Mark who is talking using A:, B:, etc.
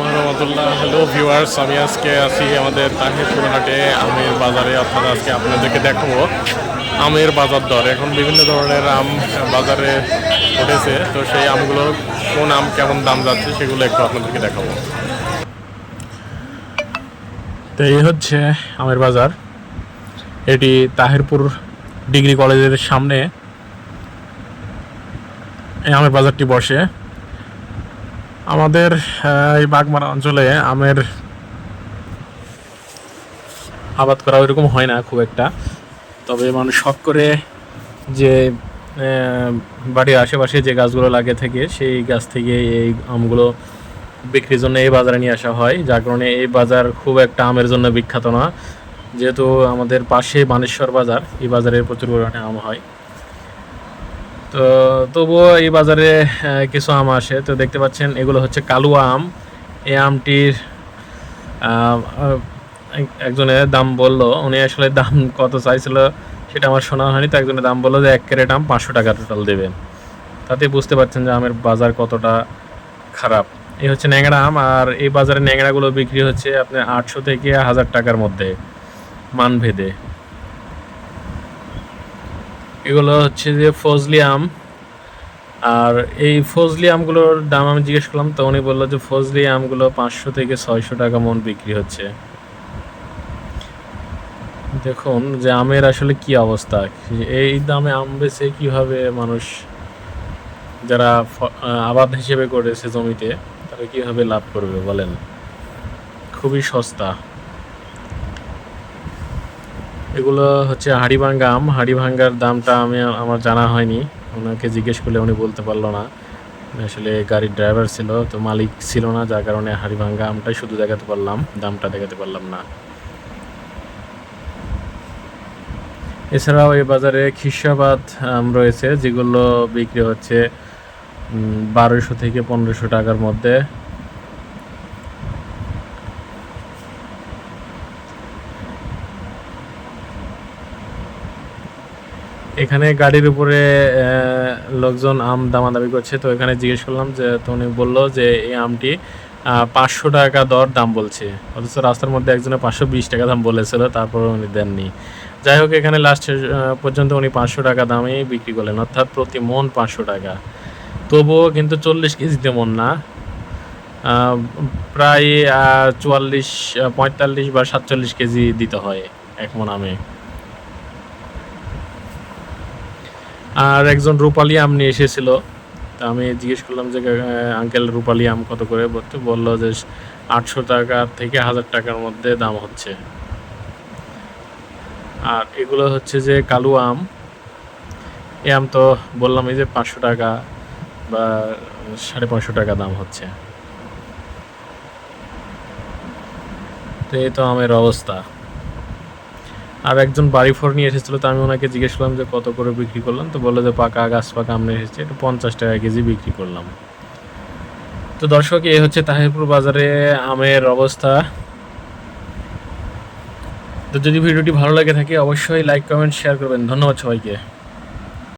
A: আলাইকুম hello viewers আমি আজকে আছি আমাদের তাহিরপুর হাটে আমের বাজারে। অর্থাৎ আজকে আপনাদেরকে দেখাবো আমের বাজার দর। এখন বিভিন্ন ধরনের আম বাজারে উঠেছে। তো সেই আমগুলোর কোন আম কেমন দাম যাচ্ছে সেগুলো একটু আপনাদেরকে দেখাবো। তো এই হচ্ছে আমের বাজার। এটি তাহিরপুর ডিগ্রি কলেজের সামনে। এই আমের বাজারটি বসে। আমাদের এই বাগমারা অঞ্চলে আমের আবাদ করা ওইরকম হয় না খুব একটা। তবে মানুষ শখ করে যে বাড়ির আশেপাশে যে গাছগুলো লাগে থাকে, সেই গাছ থেকে এই আমগুলো বিক্রির জন্য এই বাজারে নিয়ে আসা হয়, যার কারণে এই বাজার খুব একটা আমের জন্য বিখ্যাত না। যেহেতু আমাদের পাশে বানেশ্বর বাজার, এই বাজারে প্রচুর পরিমাণে আম হয়। তো তবুও এই বাজারে কিছু আম আসে। তো দেখতে পাচ্ছেন, এগুলো হচ্ছে কালুয়া আম। এই আমটির একজনের দাম বলল, উনি আসলে দাম কত চাইছিল সেটা আমার শোনা হয়নি, তো একজনের দাম বলল যে এক ক্যারেট আম পাঁচশো টাকা টোটাল দেবেন তাতে বুঝতে পারছেন যে আমের বাজার কতটা খারাপ। এই হচ্ছে ন্যাংরা আম, আর এই বাজারে ন্যাংরাগুলো বিক্রি হচ্ছে আপনার আটশো থেকে হাজার টাকার মধ্যে মানভেদে এগুলো হচ্ছে যে ফজলি আম। আর এই ফজলি আমগুলোর দাম আমি জিজ্ঞেস করলাম, তো উনি বলল যে ফজলি আমগুলো পাঁচশো থেকে ছয়শো টাকা মন বিক্রি হচ্ছে। দেখুন যে আমের আসলে কি অবস্থা। এই দামে আম বেছে কীভাবে মানুষ, যারা আবাদ হিসেবে করেছে জমিতে, তারা কীভাবে লাভ করবে বলেন? খুবই সস্তা। এগুলো হচ্ছে হাড়িভাঙ্গা আম। হাড়িভাঙ্গার দামটা আমি আমার জানা হয়নি। ওনাকে জিজ্ঞেস করলে উনি বলতে পারল না। আসলে গাড়ির ড্রাইভার ছিল, তো মালিক ছিল না, যার কারণে হাড়িভাঙ্গা আমটাই শুধু দেখাতে পারলাম, দামটা দেখাতে পারলাম না। এছাড়াও এই বাজারে খিসাবাদ আম রয়েছে, যেগুলো বিক্রি হচ্ছে বারোশো থেকে পনেরোশো টাকার মধ্যে। এখানে গাড়ির উপরে লোকজন আম দামাদামি করছে। তো এখানে জিজ্ঞেস করলাম যে, তো উনি বলল যে, এই আমটি পাঁচশো টাকা দর দাম বলছে। অথচ রাস্তার মধ্যে একজনে পাঁচশো বিশ টাকা দাম বলেছিল তারপর উনি দেননি। যাই হোক, এখানে লাস্ট পর্যন্ত উনি পাঁচশো টাকা দামেই বিক্রি করলেন, অর্থাৎ প্রতি মন পাঁচশো টাকা। তবুও কিন্তু চল্লিশ কেজিতে মন না। প্রায় চুয়াল্লিশ পঁয়তাল্লিশ বা সাতচল্লিশ কেজি দিতে হয়, এক মন আমে। আর একজন রূপালি আম নিয়ে এসেছিল। তা আমি জিজ্ঞেস করলাম যে আঙ্কেল রূপালি আম কত করে? বলতে, বলল যে, আটশো টাকা থেকে হাজার টাকার মধ্যে দাম হচ্ছে। আর এগুলো হচ্ছে যে কালু আম। এ আম তো বললাম এই যে পাঁচশো টাকা বা সাড়ে পাঁচশো টাকা দাম হচ্ছে। তো এই তো আমের অবস্থা। আর একজন বাড়ি ফোর নিয়ে এসেছিল, তো আমি ওনাকে জিজ্ঞেস করলাম যে কত করে বিক্রি করলাম, তো বলল যে পাকা গাছ পাকা আমরা এসেছে এটা পঞ্চাশ টাকা কেজি বিক্রি করলাম। তো দর্শক, এই হচ্ছে তাহিরপুর বাজারে আমের অবস্থা। তো যদি ভিডিওটি ভালো লাগে থাকে, অবশ্যই লাইক কমেন্ট শেয়ার করবেন। ধন্যবাদ সবাইকে।